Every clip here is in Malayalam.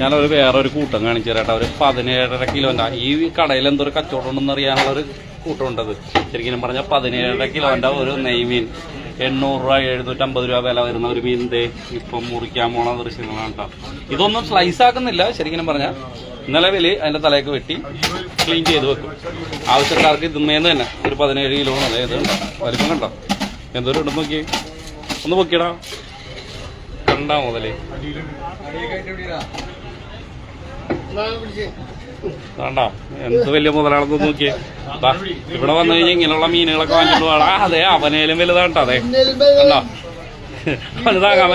ഞാനൊരു വേറൊരു കൂട്ടം കാണിച്ചു തരാം ഒരു പതിനേഴര കിലോന്റെ ഈ കടയിൽ എന്തൊരു കച്ചവടം ഉണ്ടെന്ന് കൂട്ടം ഉണ്ടത് ശരിക്കും പറഞ്ഞാൽ പതിനേഴര കിലോന്റെ ഒരു നെയ്മീൻ എണ്ണൂറ് രൂപ എഴുന്നൂറ്റമ്പത് രൂപ വില വരുന്ന ഒരു ദേ ഇപ്പം മുറിക്കാൻ പോണ ദൃശ്യങ്ങളാണ് കേട്ടോ. ഇതൊന്നും സ്ലൈസ് ആക്കുന്നില്ല. ശരിക്കും പറഞ്ഞാൽ നിലവിൽ അതിന്റെ തലയൊക്കെ വെട്ടി ക്ലീൻ ചെയ്ത് വെക്കും. ആവശ്യക്കാർക്ക് ഇതുമേന്ന് തന്നെ ഒരു പതിനേഴ് കിലോ അതായത് വലിപ്പം കണ്ടോ? എന്തോരം ഉണ്ടെന്ന് നോക്കി ഒന്ന് പൊക്കിടാ കണ്ടാ മുതലേ. വേണ്ട എന്ത് വലിയ മുതലാണെന്ന് നോക്കിയേ? ഇവിടെ വന്നു കഴിഞ്ഞാൽ ഇങ്ങനെയുള്ള മീനുകളൊക്കെ വാങ്ങിച്ചിട്ട് വേണം അതെ അവനേലും വലുതാണ്ട അതെ. കണ്ടോ? അവന് താങ്ങാൻ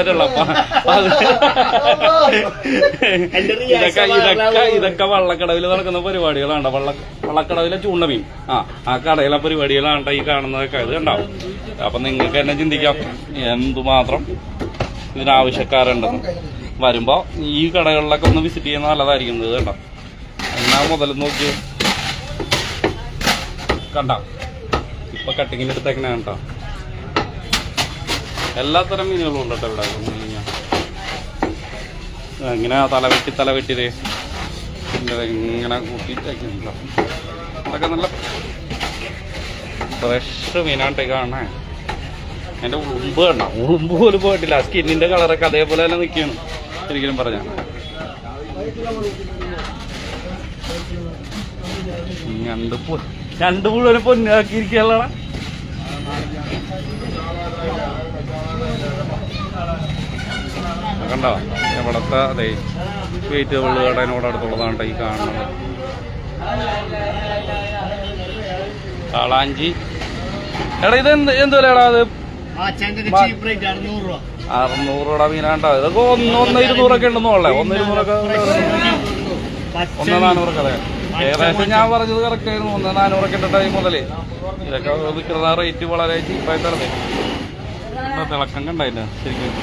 ഇതൊക്കെ ഇതൊക്കെ ഇതൊക്കെ വള്ളക്കടവിൽ നടക്കുന്ന പരിപാടികളാണ് വള്ള വള്ളക്കടവിലെ ചൂണ്ട മീൻ. ആ ആ കടയിലെ പരിപാടികളാണ് ഈ കാണുന്നതൊക്കെ. ഇത് കണ്ടാവും അപ്പൊ നിങ്ങൾക്ക് തന്നെ ചിന്തിക്കാം. എന്തുമാത്രം ഇതിനാവശ്യക്കാരുണ്ടെന്ന്. വരുമ്പോൾ ഈ കടകളിലൊക്കെ ഒന്ന് വിസിറ്റ് ചെയ്യുന്ന നല്ലതായിരിക്കും ഇത് കണ്ടോ എന്നാ മുതൽ നോക്കി കണ്ട? ഇപ്പൊ കട്ടിങ്ങിന് എടുത്തേക്കണ കണ്ടോ? എല്ലാത്തരം മീനുകളും ഉണ്ട് കേട്ടോ ഇവിടെ. വന്ന് കഴിഞ്ഞാ. ഇങ്ങനെ തലവെട്ടി തല വെട്ടിയത് ഇങ്ങനെ കൂട്ടിട്ടേക്കുന്നുണ്ടോ അതൊക്കെ നല്ല ഫ്രഷ് മീനാട്ടെ കാണേ എന്റെ ഉളുമ്പ് കണ്ട? ഉളുമ്പ് പോലും പോയിട്ടില്ല. സ്കിന്നിന്റെ കളറൊക്കെ അതേപോലെ തന്നെ നിൽക്കുകയാണ്. ശരിക്കും പറഞ്ഞ. രണ്ട് രണ്ട് പുഴ പൊന്നാക്കിയിരിക്കാ കണ്ടോ? എവിടത്തെ അതെ കടേനോട് കടനോട് അടുത്തുള്ളതാണ് ഈ കാണുന്നത്. കാളാഞ്ചി. എടാ ഇത് എന്ത് എന്ത് വിലയാടാ അത്? അറുന്നൂറ് രൂപ. മീനാണ്ടോ. ഇതൊക്കെ ഒന്ന് ഒന്ന് ഇരുന്നൂറൊക്കെ ഉണ്ടെന്ന് ഉള്ളേ ഒന്ന് ഇരുന്നൂറൊക്കെ ഒന്ന് നാനൂറൊക്കെ അതെ ഏകദേശം ഞാൻ പറഞ്ഞത് കറക്റ്റ് ആയിരുന്നു. ഒന്ന് നാനൂറൊക്കെ ഇട്ട ടൈം മുതലേ. ഇതൊക്കെ വിൽക്കുന്ന റേറ്റ് വളരെ ചീപ്പായി തരതേ തിളക്കം കണ്ടായില്ല ശരിക്കും.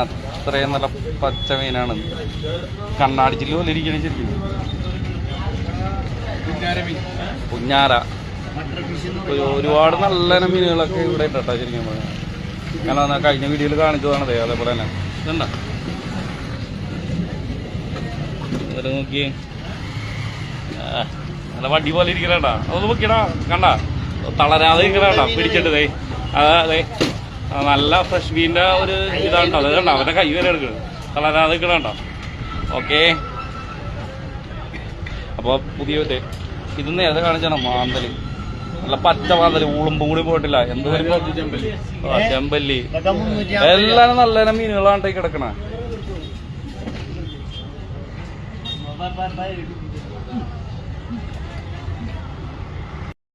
അത്രയും നല്ല പച്ച മീനാണ്. കണ്ണാടിച്ചില്ല പോലെ ഇരിക്കണേ ശരിക്കും. കുഞ്ഞാര ഒരുപാട് നല്ല മീനുകളൊക്കെ ഇവിടെ കേട്ടോ ശരിക്കും പറഞ്ഞാൽ ഞാൻ അന്ന് കഴിഞ്ഞ വീഡിയോയിൽ കാണിച്ചതാണതേ അതേപോലെ തന്നെ. ഇതുണ്ട? നോക്കിയേ. നല്ല വണ്ടി പോലെ ഇരിക്കണേട്ടാ അതൊന്ന് നോക്കിയടാ കണ്ട? തളരാതെ ഇരിക്കണേട്ടാ പിടിച്ചിട്ട് ദേ. അതെ നല്ല ഫ്രഷ് മീനിന്റെ ഒരു ഇതാണ് അത് കണ്ട? അവന്റെ കൈ വരെ എടുക്കണം. തളരാതെ ഇരിക്കണേട്ടോ ഓക്കേ. അപ്പോൾ പുതിയ ഇത്. നേരത്തെ കാണിച്ചാണ് മാന്തൽ. നല്ല പച്ച മാതിരി ഊളുമ്പും കൂടി പോയിട്ടില്ല. എന്ത് ചെമ്പല്ലി? എല്ലാരും എല്ലാം നല്ല ഇനം മീനുകളാണ് ഈ കിടക്കണ.